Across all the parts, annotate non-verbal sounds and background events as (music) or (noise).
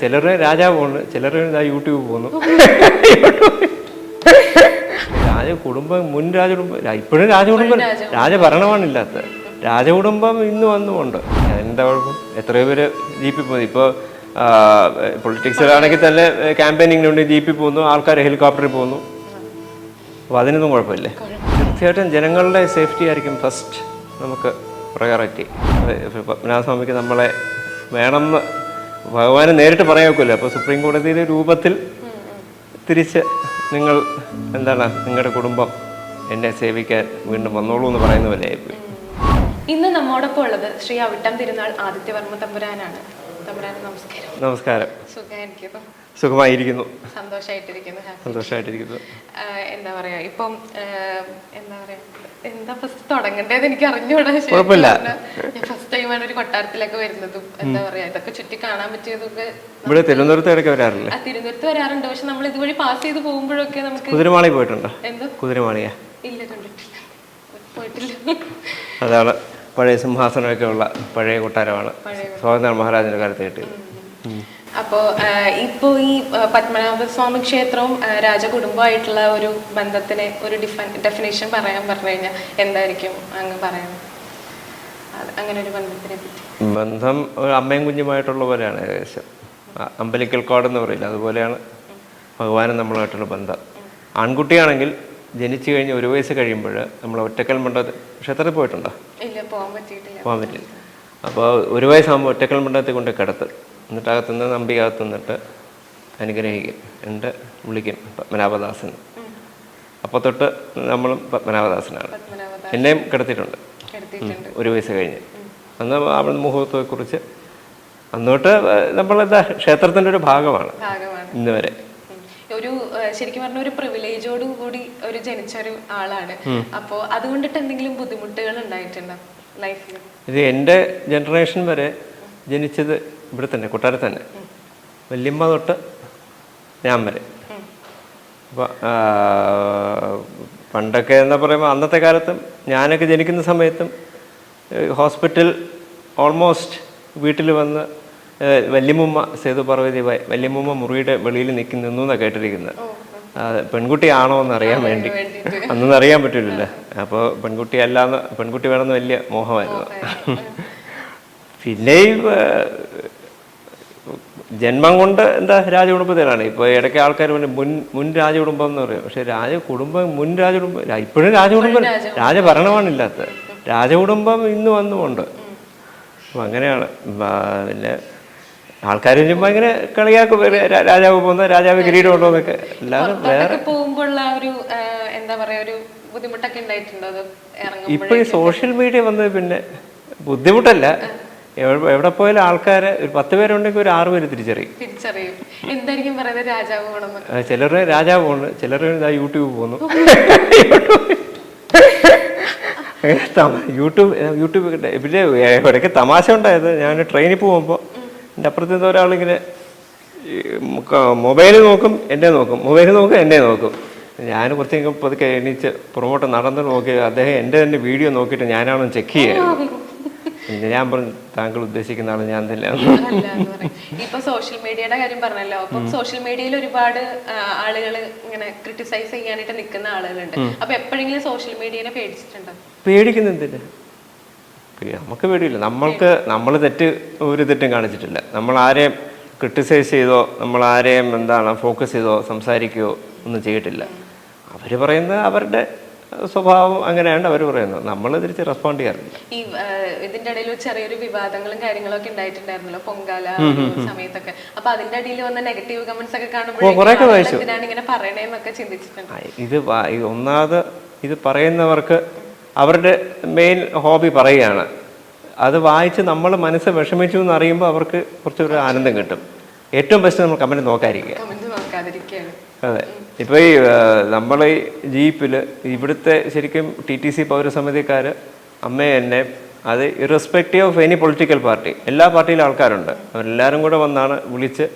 ചിലർ രാജാവ് പോകുന്നു ചിലർ യൂട്യൂബ് പോകുന്നു. രാജ കുടുംബം മുൻ രാജകുടുംബം ഇപ്പോഴും രാജകുടുംബം രാജഭരണമാണില്ലാത്ത രാജകുടുംബം ഇന്നും അന്നും ഉണ്ട് എന്താ കുഴപ്പം? എത്രയോ പേര് ജീപ്പിൽ പോകുന്നു. ഇപ്പോൾ പൊളിറ്റിക്സിലാണെങ്കിൽ തന്നെ ക്യാമ്പയിനിങ്ങിന് വേണ്ടി ജീപ്പിൽ പോകുന്നു ആൾക്കാർ ഹെലികോപ്റ്ററിൽ പോകുന്നു. അപ്പോൾ അതിനൊന്നും കുഴപ്പമില്ലേ? തീർച്ചയായിട്ടും ജനങ്ങളുടെ സേഫ്റ്റി ആയിരിക്കും ഫസ്റ്റ് നമുക്ക് പ്രയോറിറ്റി പത്മനാഭസ്വാമിക്ക് നമ്മളെ വേണമെന്ന് ഭഗവാന് നേരിട്ട് പറയാൻ ഒക്കില്ല അപ്പോൾ സുപ്രീം കോടതിയുടെ രൂപത്തിൽ തിരിച്ച് നിങ്ങൾ എന്താണ് നിങ്ങളുടെ കുടുംബം എന്നെ സേവിക്കാൻ വീണ്ടും വന്നോളൂ എന്ന് പറയുന്ന പോലെ ഇന്ന് നമ്മോടൊപ്പം ഉള്ളത് ശ്രീ അവിട്ടം തിരുനാൾ ആദിത്യവർമ്മ തമ്പുരാനാണ്. തമ്പുരാൻ നമസ്കാരം. നമസ്കാരം. സുഖമായിരിക്കുന്നു. സുഖമായിരിക്കുന്നു. സന്തോഷമായിട്ടിരിക്കുന്നു. സന്തോഷമായിട്ടിരിക്കുന്നു എന്താ പറയാ ഇപ്പം എന്താ പറയാ എന്താ ഫസ്റ്റ് തുടങ്ങേണ്ടത് എനിക്ക് അറിഞ്ഞൂടാ കുഴപ്പമില്ല. ഫസ്റ്റ് ടൈമാണ് ഒരു കൊട്ടാരത്തിലൊക്കെ വരുന്നതും. എന്താ പറയാ ഇതൊക്കെ ചുറ്റി കാണാൻ പറ്റിയതൊക്കെ ഇവിടെ തിരുവനന്തപുരത്ത് ഇടയ്ക്ക് വരാറില്ല? തിരുവനന്തപുരത്ത് വരാറുണ്ട്. പക്ഷെ നമ്മൾ ഇതുവഴി പാസ് ചെയ്ത് പോകുമ്പോഴൊക്കെ നമുക്ക് കുതിരമാളി പോയിട്ടുണ്ടോ? എന്തോ? കുതിരമാളിയാ? ഇല്ല കണ്ടിട്ടില്ല. പോയിട്ടില്ല. അതാണ് പഴയ സിംഹാസനമൊക്കെ ഉള്ള പഴയ കൊട്ടാരമാണ് സ്വാതന്ത്ര്യ മഹാരാജന്റെ കാലത്ത് കിട്ടിയത്. അപ്പോ ഇപ്പോ ഈ പത്മനാഭ സ്വാമി ക്ഷേത്രവും രാജകുടുംബമായിട്ടുള്ള ഒരു ബന്ധത്തിന് ഒരു ഡെഫിനേഷൻ പറയാൻ പറഞ്ഞു കഴിഞ്ഞാൽ എന്തായിരിക്കും അങ്ങ് പറയുന്നത്? അങ്ങനെ ഒരു ബന്ധത്തിനെ പറ്റി. ബന്ധം ഒരു അമ്മയും കുഞ്ഞുമായിട്ടുള്ള പോലെയാണ് ഏകദേശം അമ്പലിക്കൽ കോഡ് എന്ന് പറയില്ല അതുപോലെയാണ് ഭഗവാനും നമ്മളുമായിട്ടുള്ള ബന്ധം. ആൺകുട്ടിയാണെങ്കിൽ ജനിച്ചു കഴിഞ്ഞ് ഒരു വയസ്സ് കഴിയുമ്പോൾ നമ്മൾ ഒറ്റക്കൽ മണ്ഡലത്തിൽ ക്ഷേത്രത്തിൽ പോയിട്ടുണ്ടോ? ഇല്ല പോകാൻ പറ്റിയിട്ടില്ല. പോകാൻ പറ്റില്ല അപ്പോൾ ഒരു വയസ്സാകുമ്പോൾ ഒറ്റക്കൽ മണ്ഡലത്തിൽ കൊണ്ട് കിടത്ത്. എന്നിട്ട് അകത്തുനിന്ന് നമ്പി അകത്ത് നിന്നിട്ട് അനുഗ്രഹിക്കും. എന്നിട്ട് വിളിക്കും പത്മനാഭദാസൻ. അപ്പോൾ തൊട്ട് നമ്മളും പത്മനാഭദാസനാണ്. പത്മനാഭദാസ് എന്നെയും കിടത്തിയിട്ടുണ്ട്. ഒരു വയസ്സ് കഴിഞ്ഞ്. അന്ന് അവിടെ മുഹൂർത്തത്തെക്കുറിച്ച് അന്നോട്ട് നമ്മളെന്താ ക്ഷേത്രത്തിന്റെ ഒരു ഭാഗമാണ് ഭാഗമാണ്. ഇന്ന് വരെ ഒരു ശരിക്കും പറഞ്ഞ ഒരു പ്രിവിലേജോട് കൂടി ഒരു ജനിച്ച ഒരു ആളാണ് അപ്പോ അതുകൊണ്ടിട്ട് എന്തെങ്കിലും ബുദ്ധിമുട്ടുകൾ ഉണ്ടായിട്ടുണ്ടോ ലൈഫിൽ ഇത് എന്റെ ജനറേഷൻ വരെ ജനിച്ചത് ഇവിടെ തന്നെ കൊട്ടാരത്ത് തന്നെ. വല്യമ്മ തൊട്ട് ഞാൻ വരെ. അപ്പോൾ പണ്ടൊക്കെ എന്താ പറയുമ്പോൾ അന്നത്തെ കാലത്തും ഞാനൊക്കെ ജനിക്കുന്ന സമയത്തും ഹോസ്പിറ്റൽ ഓൾമോസ്റ്റ് വീട്ടിൽ വന്ന് വല്യമ്മ സേതു പാർവതി വല്യമ്മ മുറിയുടെ വെളിയിൽ നിൽക്കി നിന്നു എന്നാണ് കേട്ടിരിക്കുന്നത് പെൺകുട്ടിയാണോ എന്ന് അറിയാൻ വേണ്ടി. അന്നൊന്നും അറിയാൻ പറ്റില്ലല്ലോ. അപ്പോൾ പെൺകുട്ടി അല്ലാന്ന് പെൺകുട്ടി വേണമെന്ന് വലിയ മോഹമായിരുന്നു. (laughs) പിന്നെ ജന്മം കൊണ്ട് എന്താ രാജകുടുംബത്തിലാണ്. ഇപ്പോൾ ഇടയ്ക്ക് ആൾക്കാർ പറഞ്ഞു മുൻ മുൻ രാജകുടുംബം എന്ന് പറയും. പക്ഷെ രാജകുടുംബം മുൻ രാജകുടുംബം ഇപ്പോഴും രാജകുടുംബം രാജഭരണമാണില്ലാത്ത. രാജകുടുംബം ഇന്ന് വന്നുമുണ്ട് അപ്പം അങ്ങനെയാണ്. പിന്നെ ആൾക്കാർ ചുമ്മാ ഇങ്ങനെ കളിയാക്കും. രാജാവ് പോകുന്ന രാജാവ് കിരീടം ഉണ്ടോ എന്നൊക്കെ. അല്ലാതെ വേറെ പോകുമ്പോഴുള്ള ഒരു എന്താ പറയാ ഒരു ബുദ്ധിമുട്ടൊക്കെ ഉണ്ടായിട്ടുണ്ടോ? ഇപ്പൊ ഈ സോഷ്യൽ മീഡിയ വന്നത് പിന്നെ ബുദ്ധിമുട്ടല്ല. എവിടെ പോയാലും ആൾക്കാര് ഒരു പത്ത് പേരുണ്ടെങ്കിൽ ഒരു ആറ് പേര് തിരിച്ചറിയും. തിരിച്ചറിയും. എന്തായിരിക്കും പറയുന്നത് രാജാവ് പോണെന്ന്? ചിലർ രാജാവ് പോകുന്നു ചിലർ യൂട്യൂബ് പോകുന്നു യൂട്യൂബ് യൂട്യൂബ്. പിന്നെ ഇടയ്ക്ക് തമാശ ഉണ്ടായത് ഞാൻ ട്രെയിനിൽ പോകുമ്പോൾ എന്റെ അപ്പുറത്ത് നിന്ന് ഒരാളിങ്ങനെ മൊബൈൽ നോക്കും എന്നെ നോക്കും. മൊബൈൽ നോക്കും എന്നെ നോക്കും. ഞാൻ കുറച്ച് പതുക്കെ എണീച്ച് പുറമോട്ട് നടന്ന് നോക്കി അദ്ദേഹം എന്റെ തന്നെ വീഡിയോ നോക്കിയിട്ട് ഞാനാണെന്ന് ചെക്ക് ചെയ്യുക പിന്നെ ഞാൻ പറഞ്ഞു താങ്കൾ ഉദ്ദേശിക്കുന്ന ആൾ ഞാൻ തന്നെ. ഇപ്പൊ സോഷ്യൽ മീഡിയയുടെ കാര്യം പറഞ്ഞല്ലോ അപ്പൊ സോഷ്യൽ മീഡിയയിൽ ഒരുപാട് ആളുകൾ ഇങ്ങനെ ക്രിട്ടിസൈസ് ചെയ്യാനായിട്ട് നിൽക്കുന്ന ആളുകളുണ്ട്. അപ്പൊ എപ്പോഴെങ്കിലും സോഷ്യൽ മീഡിയനെ പേടിച്ചിട്ടുണ്ടോ? പേടിക്കുന്നെന്തിന് പേ- നമുക്ക് പേടിയില്ല. നമ്മൾക്ക് നമ്മൾ തെറ്റ് ഒരു തെറ്റും കാണിച്ചിട്ടില്ല. നമ്മൾ ആരെയും ക്രിട്ടിസൈസ് ചെയ്തോ നമ്മൾ ആരെയും എന്താണ് ഫോക്കസ് ചെയ്തോ സംസാരിക്കുകയോ ഒന്നും ചെയ്തിട്ടില്ല. അവർ പറയുന്നത് അവരുടെ സ്വഭാവം അങ്ങനെയാണ് അവർ പറയുന്നത് നമ്മൾ തിരിച്ച് റെസ്പോണ്ട് ചെയ്യാറില്ല. ഈ ഇതിന്റെ ഇടയിൽ ചെറിയൊരു വിവാദങ്ങളും കാര്യങ്ങളൊക്കെ ഉണ്ടായിട്ടുണ്ടായിരുന്നല്ലോ. പൊങ്കാല സമയത്തൊക്കെ. അപ്പൊ അതിന്റെ ഇടയിൽ വന്ന നെഗറ്റീവ് കമന്റ്സ് ഒക്കെ കാണുമ്പോൾ ഇങ്ങനെ പറയണേന്നൊക്കെ ചിന്തിച്ചിട്ടുണ്ട്. ഇത് ഒന്നാമത് ഇത് പറയുന്നവർക്ക് അവരുടെ മെയിൻ ഹോബി പറയുകയാണ്. അത് വായിച്ച് നമ്മൾ മനസ്സ് വിഷമിച്ചു എന്ന് അറിയുമ്പോൾ അവർക്ക് കുറച്ചൊരു ആനന്ദം കിട്ടും. ഏറ്റവും ബെസ്റ്റ് നമ്മൾ കമന്റ് നോക്കാതിരിക്കുക. അതെ. ഇപ്പോൾ ഈ നമ്മൾ ഈ ജീപ്പിൽ ഇവിടുത്തെ ശരിക്കും ടി ടി സി പൗരസമിതിക്കാർ അമ്മയെ എന്നെ അത് irrespective of any political party എല്ലാ പാർട്ടിയിലും ആൾക്കാരുണ്ട്. അവരെല്ലാവരും കൂടെ വന്നാണ് വിളിച്ച്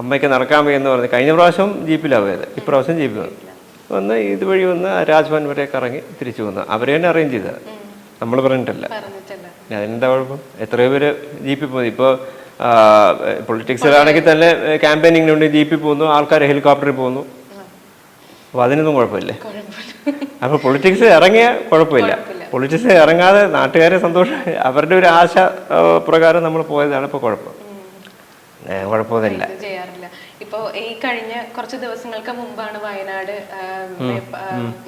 അമ്മയ്ക്ക് നടക്കാൻ വയ്യെന്ന് പറഞ്ഞ് കഴിഞ്ഞ പ്രാവശ്യം ജീപ്പിലാണ് പോയത്. ഇപ്രാവശ്യം ജീപ്പിൽ വന്നു വന്ന് ഇതുവഴി വന്ന് രാജ്ഭവൻ വരെ കറങ്ങി തിരിച്ചു വന്നു. അവർ തന്നെ അറേഞ്ച് ചെയ്തത്. നമ്മൾ പറഞ്ഞിട്ടില്ല. അതിനെന്താ കുഴപ്പം? എത്രയോ പേര് ജീപ്പിൽ പോയി. ഇപ്പോൾ പൊളിറ്റിക്സിലാണെങ്കിൽ തന്നെ ക്യാമ്പയിനിങ്ങിന് വേണ്ടി ജീപ്പിൽ പോകുന്നു ആൾക്കാർ ഹെലികോപ്റ്ററിൽ പോകുന്നു. അപ്പോൾ അതിനൊന്നും കുഴപ്പമില്ലേ? അപ്പോൾ പൊളിറ്റിക്സ് ഇറങ്ങിയ കുഴപ്പമില്ല. പൊളിറ്റിക്സ് ഇറങ്ങാതെ നാട്ടുകാരെ സന്തോഷം അവരുടെ ഒരു ആശ പ്രകാരം നമ്മൾ പോയതാണ് ഇപ്പോൾ കുഴപ്പം. കുഴപ്പമൊന്നുമില്ല. ഇപ്പോ ഈ കഴിഞ്ഞ കുറച്ച് ദിവസങ്ങൾക്ക് മുമ്പാണ് വയനാട്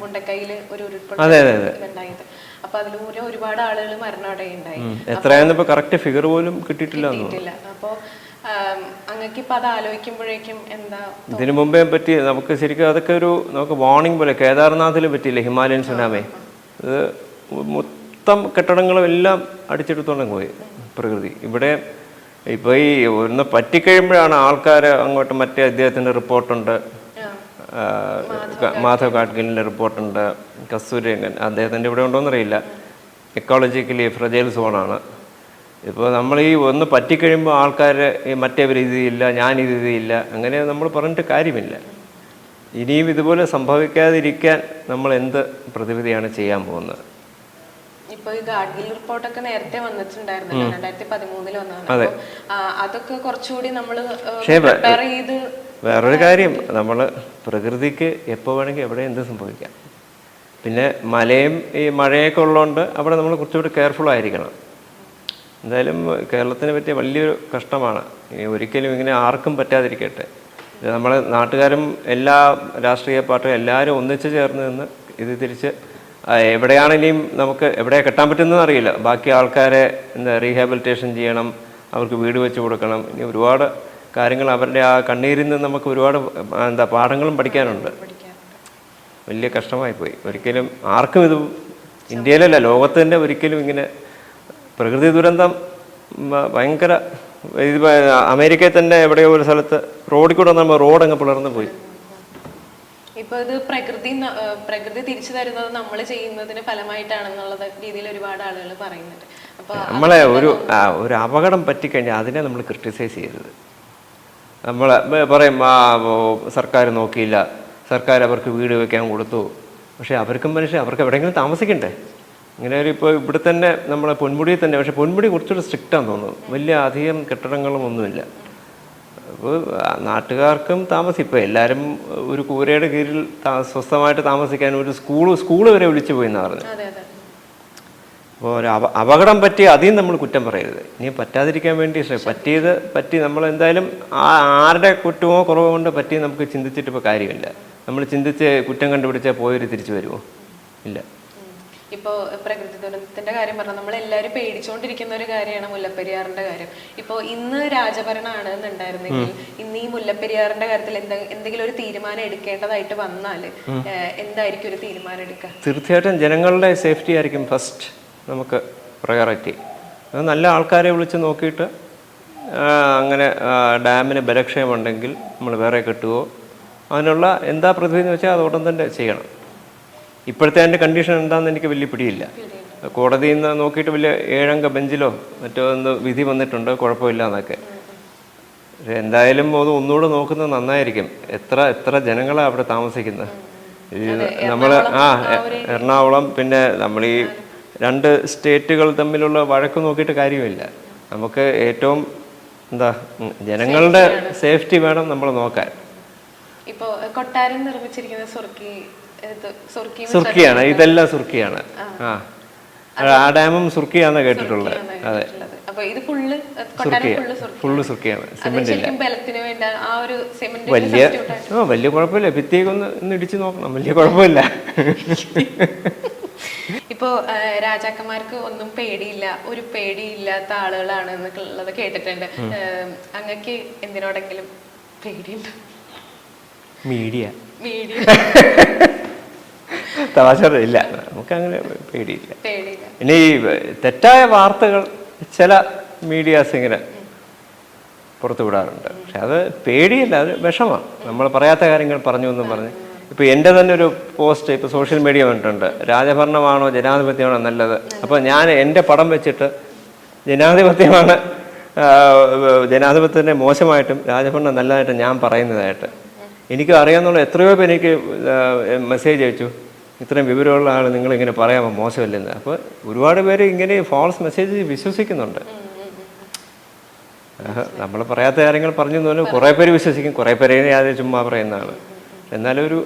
മുണ്ടക്കൈയിൽ ഒരു ഉണ്ടായത് അപ്പൊ അതിലൂടെ ഒരുപാട് ആളുകൾ മരണമടയുണ്ടായി. എത്രയാണെന്ന് ഇപ്പോൾ കറക്റ്റ് ഫിഗർ പോലും കിട്ടിയിട്ടില്ല കിട്ടിയിട്ടില്ല. അപ്പോ അങ്ങക്ക് ഇപ്പൊ അത് ആലോചിക്കുമ്പോഴേക്കും എന്താ ഇതിനു മുമ്പേ പറ്റി നമുക്ക് ശരിക്കും അതൊക്കെ ഒരു നമുക്ക് വാർണിംഗ് പോലെ കേദാർനാഥിൽ പറ്റിയില്ലേ ഹിമാലയൻ സുനാമി ഇത് മൊത്തം കെട്ടിടങ്ങളും എല്ലാം അടിച്ചെടുത്തോണ്ട് പോയി പ്രകൃതി. ഇവിടെ ഇപ്പൊ ഈ ഒന്ന് പറ്റിക്കഴിയുമ്പോഴാണ് ആൾക്കാർ അങ്ങോട്ട് മറ്റേ അദ്ദേഹത്തിന്റെ റിപ്പോർട്ടുണ്ട്. മാധവ് കാട്ട്കിലിന്റെ റിപ്പോർട്ടുണ്ട്. കസ്തൂരിരംഗൻ അദ്ദേഹത്തിന്റെ ഇവിടെ ഉണ്ടോന്നറിയില്ല. എക്കോളജിക്കലി ഫ്രജൈൽ സോണാണ് ഇപ്പോൾ നമ്മൾ ഈ ഒന്ന് പറ്റിക്കഴിയുമ്പോൾ ആൾക്കാർ ഈ മറ്റേ ഒരു ഇതില്ല ഞാൻ ഇത് ഇതില്ല അങ്ങനെ നമ്മൾ പറഞ്ഞിട്ട് കാര്യമില്ല. ഇനിയും ഇതുപോലെ സംഭവിക്കാതിരിക്കാൻ നമ്മൾ എന്ത് പ്രതിവിധിയാണ് ചെയ്യാൻ പോകുന്നത്? ഇപ്പൊ ഈ ഗാഡ്ഗിൽ റിപ്പോർട്ടൊക്കെ നേരത്തെ വന്നിട്ടുണ്ടായിരുന്നല്ലോ രണ്ടായിരത്തി പതിമൂന്നിൽ വന്നതാണ്. അതൊക്കെ കുറച്ചുകൂടി നമ്മൾ പ്രിപ്പയർ ചെയ്ത് വേറൊരു കാര്യം നമ്മൾ പ്രകൃതിക്ക് എപ്പോൾ വേണമെങ്കിൽ എവിടെ എന്ത് സംഭവിക്കാം. പിന്നെ മലയും ഈ മഴയൊക്കെ ഉള്ളതുകൊണ്ട് അവിടെ നമ്മൾ കുറച്ചുകൂടി കെയർഫുൾ ആയിരിക്കണം. എന്തായാലും കേരളത്തിനെ പറ്റിയ വലിയൊരു കഷ്ടമാണ്. ഒരിക്കലും ഇങ്ങനെ ആർക്കും പറ്റാതിരിക്കട്ടെ. നമ്മളെ നാട്ടുകാരും എല്ലാ രാഷ്ട്രീയ പാർട്ടിയും എല്ലാവരും ഒന്നിച്ച് ചേർന്ന് നിന്ന് ഇത് തിരിച്ച് എവിടെയാണെങ്കിലും നമുക്ക് എവിടെ കെട്ടാൻ പറ്റുന്നതെന്ന് അറിയില്ല. ബാക്കി ആൾക്കാരെ എന്താ റീഹാബിലിറ്റേഷൻ ചെയ്യണം അവർക്ക് വീട് വെച്ച് കൊടുക്കണം. ഇനി ഒരുപാട് കാര്യങ്ങൾ അവരുടെ ആ കണ്ണീരിൽ നിന്ന് നമുക്ക് ഒരുപാട് എന്താ പാഠങ്ങളും പഠിക്കാനുണ്ട്. വലിയ കഷ്ടമായി പോയി ഒരിക്കലും ആർക്കും ഇത് ഇന്ത്യയിലല്ല ലോകത്ത് തന്നെ ഒരിക്കലും ഇങ്ങനെ പ്രകൃതി ദുരന്തം ഭയങ്കര ഇത് അമേരിക്കയിൽ തന്നെ എവിടെയോ ഒരു സ്ഥലത്ത് റോഡിൽ കൂടെ നമ്മൾ റോഡ് അങ്ങ് പിളർന്നു പോയി. ഇപ്പൊ ഇത് പ്രകൃതി പ്രകൃതി തിരിച്ചു തരുന്നത് നമ്മൾ ചെയ്യുന്നതിന് ഫലമായിട്ടാണെന്നുള്ളത് രീതിയിൽ ഒരുപാട് ആളുകൾ പറയുന്നുണ്ട്. നമ്മളെ ഒരു ഒരു അപകടം പറ്റിക്കഴിഞ്ഞാൽ അതിനെ നമ്മൾ ക്രിട്ടിസൈസ് ചെയ്യരുത്. നമ്മൾ പറയും സർക്കാർ നോക്കിയില്ല. സർക്കാർ അവർക്ക് വീട് വെക്കാൻ കൊടുത്തു. പക്ഷെ അവർക്കും മനുഷ്യൻ അവർക്ക് എവിടെയെങ്കിലും താമസിക്കണ്ടേ? ഇങ്ങനെ ഒരു ഇപ്പോൾ ഇവിടെ തന്നെ നമ്മളെ പൊന്മുടിയിൽ തന്നെ പക്ഷേ പൊന്മുടി കുറച്ചുകൂടെ സ്ട്രിക്റ്റാന്ന് തോന്നുന്നു. വലിയ അധികം കെട്ടിടങ്ങളും ഒന്നുമില്ല. അപ്പോൾ നാട്ടുകാർക്കും താമസം ഇപ്പോൾ എല്ലാവരും ഒരു കൂരയുടെ കീഴിൽ താ- സ്വസ്ഥമായിട്ട് താമസിക്കാൻ ഒരു സ്കൂൾ സ്കൂൾ വരെ വിളിച്ചു പോയി എന്നാണ് പറഞ്ഞത് അപ്പോൾ ഒരു അപ അപകടം പറ്റി അതിന് നമ്മൾ കുറ്റം പറയരുത്. ഇനി പറ്റാതിരിക്കാൻ വേണ്ടി പറ്റിയത് പറ്റി നമ്മൾ എന്തായാലും ആ ആരുടെ കുറ്റമോ കുറവോ കൊണ്ട് പറ്റി നമുക്ക് ചിന്തിച്ചിട്ട് ഇപ്പോൾ കാര്യമില്ല. നമ്മൾ ചിന്തിച്ച് കുറ്റം കണ്ടുപിടിച്ചാൽ പോയൊരു തിരിച്ചു വരുമോ? ഇല്ല. ഇപ്പോ പ്രകൃതി ദുരന്തത്തിന്റെ കാര്യം പറഞ്ഞാൽ നമ്മൾ എല്ലാവരും പേടിച്ചുകൊണ്ടിരിക്കുന്ന ഒരു കാര്യമാണ് മുല്ലപ്പെരിയാറിന്റെ കാര്യം. ഇപ്പോൾ ഇന്ന് രാജഭരണമാണ് എന്നുണ്ടായിരുന്നെങ്കിൽ ഇന്ന് ഈ മുല്ലപ്പെരിയാറിന്റെ കാര്യത്തിൽ എന്തെ എന്തെങ്കിലും ഒരു തീരുമാനം എടുക്കേണ്ടതായിട്ട് വന്നാൽ എന്തായിരിക്കും ഒരു തീരുമാനം എടുക്കുക? തീർച്ചയായിട്ടും ജനങ്ങളുടെ സേഫ്റ്റി ആയിരിക്കും ഫസ്റ്റ് നമുക്ക് പ്രയോറിറ്റി അത് നല്ല ആൾക്കാരെ വിളിച്ച് നോക്കിയിട്ട് അങ്ങനെ ഡാമിന് ബലക്ഷയമുണ്ടെങ്കിൽ നമ്മൾ വേറെ കെട്ടുകയോ അതിനുള്ള എന്താ പ്രതിവിധി എന്ന് വെച്ചാൽ അത് ഉടൻ തന്നെ ചെയ്യണം. ഇപ്പോഴത്തെ അതിന്റെ കണ്ടീഷൻ എന്താണെന്ന് എനിക്ക് വലിയ പിടിയില്ല. കോടതിയിൽ നിന്ന് നോക്കിയിട്ട് വലിയ ഏഴംഗ ബെഞ്ചിലോ മറ്റോ ഒന്ന് വിധി വന്നിട്ടുണ്ട് കുഴപ്പമില്ല എന്നൊക്കെ. പക്ഷേ എന്തായാലും അത് ഒന്നുകൂടെ നോക്കുന്നത് നന്നായിരിക്കും. എത്ര എത്ര ജനങ്ങളാണ് അവിടെ താമസിക്കുന്നത്? നമ്മൾ ആ എറണാകുളം പിന്നെ നമ്മൾ ഈ രണ്ട് സ്റ്റേറ്റുകൾ തമ്മിലുള്ള വഴക്ക് നോക്കിയിട്ട് കാര്യമില്ല. നമുക്ക് ഏറ്റവും എന്താ ജനങ്ങളുടെ സേഫ്റ്റി വേണം നമ്മൾ നോക്കാൻ. ഇപ്പോൾ കൊട്ടാരം നിർമ്മിച്ചിരിക്കുന്ന സ്വർഗി സുർക്കിയാണ് ഇതെല്ലാം സുർക്കിയാണ്. ആ. ആ. ഡാമും സുർക്കിയാന്ന് കേട്ടിട്ടുള്ളത്. അതെ. ഫുള്ള് സുർക്കിയാണ്. സിമെന്റ് വലിയ ആ വലിയ കുഴപ്പമില്ല. ഭിത്തിയൊക്കെ ഒന്ന് ഒന്ന് ഇടിച്ച് നോക്കണം. വലിയ കുഴപ്പമില്ല. ഇപ്പോ രാജാക്കന്മാർക്ക് ഒന്നും പേടിയില്ല. ഒരു പേടിയില്ലാത്ത ആളുകളാണ് എന്നൊക്കെ കേട്ടിട്ടുണ്ട് അങ്ങക്ക് എന്തിനോടെങ്കിലും പേടിയുണ്ട്? മീഡിയ. പേടി (laughs) തമാശ ഇല്ല നമുക്കങ്ങനെ പേടിയില്ല. ഇനി തെറ്റായ വാർത്തകൾ ചില മീഡിയാസ് ഇങ്ങനെ പുറത്തു വിടാറുണ്ട്. പക്ഷെ അത് പേടിയില്ല അത് വിഷമാണ് നമ്മൾ പറയാത്ത കാര്യങ്ങൾ പറഞ്ഞു എന്നും പറഞ്ഞ്. ഇപ്പം എന്റെ തന്നെ ഒരു പോസ്റ്റ് ഇപ്പോൾ സോഷ്യൽ മീഡിയ വന്നിട്ടുണ്ട്. രാജഭരണമാണോ ജനാധിപത്യമാണോ നല്ലത്? അപ്പോൾ ഞാൻ എന്റെ പടം വെച്ചിട്ട് ജനാധിപത്യമാണ് ജനാധിപത്യത്തിന്റെ മോശമായിട്ടും രാജഭരണം നല്ലതായിട്ടും ഞാൻ പറയുന്നതായിട്ട്. എനിക്ക് അറിയാവുന്ന എത്രയോ പേര് എനിക്ക് മെസ്സേജ് അയച്ചു. ഇത്രയും വിവരമുള്ള ആൾ നിങ്ങൾ ഇങ്ങനെ പറയാമോ? മോശമല്ലെന്ന്. അപ്പോൾ ഒരുപാട് പേര് ഇങ്ങനെ ഫോൾസ് മെസ്സേജ് വിശ്വസിക്കുന്നുണ്ട്. നമ്മൾ പറയാത്ത കാര്യങ്ങൾ പറഞ്ഞു എന്ന് പറഞ്ഞാൽ കുറേ പേര് വിശ്വസിക്കും. കുറേ പേര് യാതൊരു ചുമ്മാ പറയുന്നതാണ് എന്നാലും ഒരു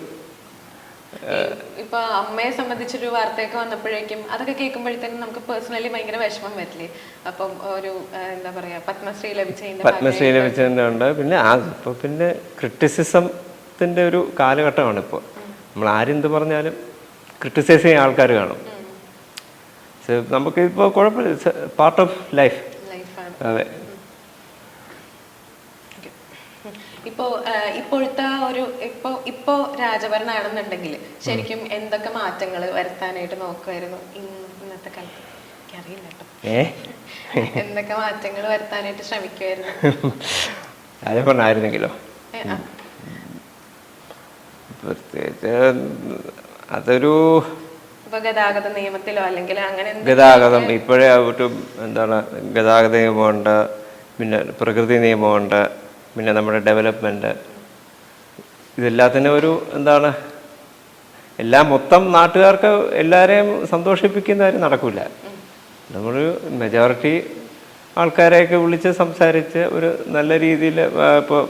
ഇപ്പൊ അമ്മയെ സംബന്ധിച്ചൊരു വാർത്തയൊക്കെ വന്നപ്പോഴേക്കും അതൊക്കെ കേൾക്കുമ്പോഴത്തേനും നമുക്ക് പേഴ്സണലി ഭയങ്കര വിഷമം വരില്ലേ? അപ്പം ഒരു എന്താ പറയാ പത്മശ്രീ ലഭിച്ചതിന്റെ പത്മശ്രീ ലഭിച്ചതിന്റെ ഉണ്ട്. പിന്നെ ആ ഇപ്പോൾ പിന്നെ ക്രിറ്റിസിസത്തിന്റെ ഒരു കാലഘട്ടമാണ് ഇപ്പോൾ നമ്മൾ ആരെന്ത് പറഞ്ഞാലും ക്രിട്ടിസൈസ് ചെയ്യാൻ ആൾക്കാർ കാണും. നമുക്കിപ്പോൾ നമുക്ക് ഇപ്പോൾ കുഴപ്പമില്ല പാർട്ട് ഓഫ് ലൈഫ് അതെ. ഇപ്പോ ഇപ്പോഴത്തെ ഒരു ഇപ്പോ ഇപ്പോ രാജഭരണമാണെന്നുണ്ടെങ്കിൽ ശരിക്കും എന്തൊക്കെ മാറ്റങ്ങൾ വരുത്താനായിട്ട് നോക്കുമായിരുന്നു ഇന്നത്തെ കാലത്ത്? എനിക്കറിയില്ല കേട്ടോ. എന്തൊക്കെ മാറ്റങ്ങൾ വരുത്താനായിട്ട് ശ്രമിക്കുമായിരുന്നു (laughs) രാജഭരണമായിരുന്നെങ്കിലോ പ്രത്യേകിച്ച് അതൊരു ഗതാഗത നിയമത്തിലോ അല്ലെങ്കിൽ അങ്ങനെ ഗതാഗതം ഇപ്പോഴേ ഒരു എന്താണ് ഗതാഗത നിയമമുണ്ട് പിന്നെ പ്രകൃതി നിയമമുണ്ട് പിന്നെ നമ്മുടെ ഡെവലപ്മെന്റ് ഇതെല്ലാത്തിനും ഒരു എന്താണ് എല്ലാം മൊത്തം നാട്ടുകാർക്ക് എല്ലാവരെയും സന്തോഷിപ്പിക്കുന്ന കാര്യം നടക്കില്ല നമ്മൾ മെജോറിറ്റി ആൾക്കാരെയൊക്കെ വിളിച്ച് സംസാരിച്ച് ഒരു നല്ല രീതിയിൽ ഇപ്പോൾ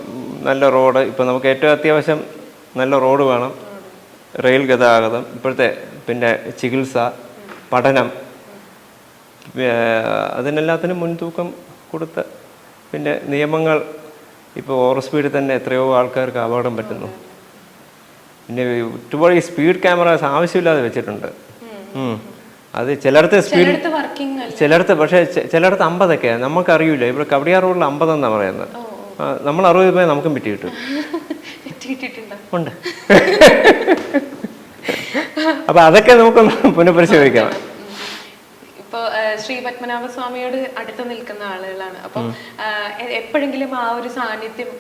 നല്ല റോഡ് ഇപ്പോൾ നമുക്ക് ഏറ്റവും അത്യാവശ്യം നല്ല റോഡ് വേണം. റെയിൽ ഗതാഗതം ഇപ്പോഴത്തെ പിന്നെ ചികിത്സ പഠനം അതിനെല്ലാത്തിനും മുൻതൂക്കം കൊടുത്ത് പിന്നെ നിയമങ്ങൾ ഇപ്പോൾ ഓവർ സ്പീഡിൽ തന്നെ എത്രയോ ആൾക്കാർക്ക് അപകടം പറ്റുന്നു. പിന്നെ ഒരുപാട് ഈ സ്പീഡ് ക്യാമറാസ് ആവശ്യമില്ലാതെ വെച്ചിട്ടുണ്ട്. അത് ചിലടത്ത് സ്പീഡ് ചിലടത്ത് പക്ഷേ ചിലടത്ത് അമ്പതൊക്കെയാണ് നമുക്കറിയില്ല. ഇവിടെ കവടിയാർ റോഡിൽ അമ്പതെന്നാണ് പറയുന്നത്. നമ്മൾ അറുപത് രൂപ നമുക്കും പിറ്റി കിട്ടും (laughs) ഉണ്ട്. അപ്പൊ അതൊക്കെ നമുക്കൊന്ന് പുനഃപരിശോധിക്കണം ഇപ്പൊ ശ്രീ പത്മനാഭ സ്വാമിയോട് അടുത്ത് നിൽക്കുന്ന ആളുകളാണ്. അപ്പം എപ്പോഴെങ്കിലും ആ ഒരു സാന്നിധ്യം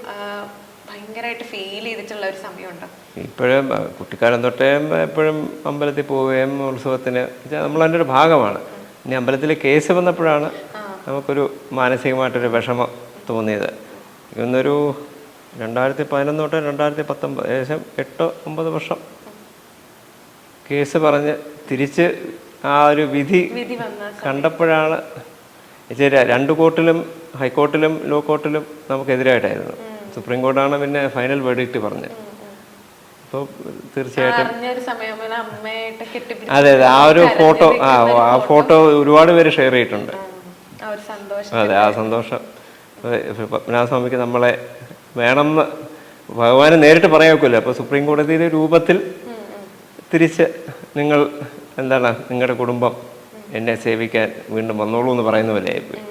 ഭയങ്കരമായിട്ട് ഫീൽ ചെയ്തിട്ടുള്ള ഒരു സമയമുണ്ടോ? ഇപ്പോഴും കുട്ടിക്കാലം തൊട്ടേ എപ്പോഴും അമ്പലത്തിൽ പോവുകയും ഉത്സവത്തിന് നമ്മൾ അതിന്റെ ഒരു ഭാഗമാണ്. ഇനി അമ്പലത്തിൽ കേസ് വന്നപ്പോഴാണ് നമുക്കൊരു മാനസികമായിട്ടൊരു വിഷമം തോന്നിയത്. ഇന്നൊരു രണ്ടായിരത്തി പതിനൊന്ന് തൊട്ട് രണ്ടായിരത്തി പത്തൊമ്പത് ഏകദേശം എട്ടോ ഒമ്പത് വർഷം കേസ് പറഞ്ഞ് തിരിച്ച് ആ ഒരു വിധി കണ്ടപ്പോഴാണ് ശരി രണ്ട് കോർട്ടിലും ഹൈക്കോർട്ടിലും ലോ കോർട്ടിലും നമുക്കെതിരായിട്ടായിരുന്നു. സുപ്രീം കോർട്ടാണ് പിന്നെ ഫൈനൽ വെഡിക്റ്റ് പറഞ്ഞത്. അപ്പോൾ തീർച്ചയായിട്ടും അതെ അതെ. ആ ഒരു ഫോട്ടോ ആ ആ ഫോട്ടോ. ഒരുപാട് പേര് ഷെയർ ചെയ്തിട്ടുണ്ട്. അതെ ആ സന്തോഷം. പത്മനാഭസ്വാമിക്ക് നമ്മളെ വേണമെന്ന് ഭഗവാന് നേരിട്ട് പറയാക്കുമല്ലോ അപ്പൊ അപ്പോൾ സുപ്രീം കോടതിയുടെ രൂപത്തിൽ തിരിച്ച് നിങ്ങൾ എന്താണ് നിങ്ങളുടെ കുടുംബം എന്നെ സേവിക്കാൻ വീണ്ടും വന്നോളൂ എന്ന് പറയുന്ന പോലെ ആയിപ്പോയി.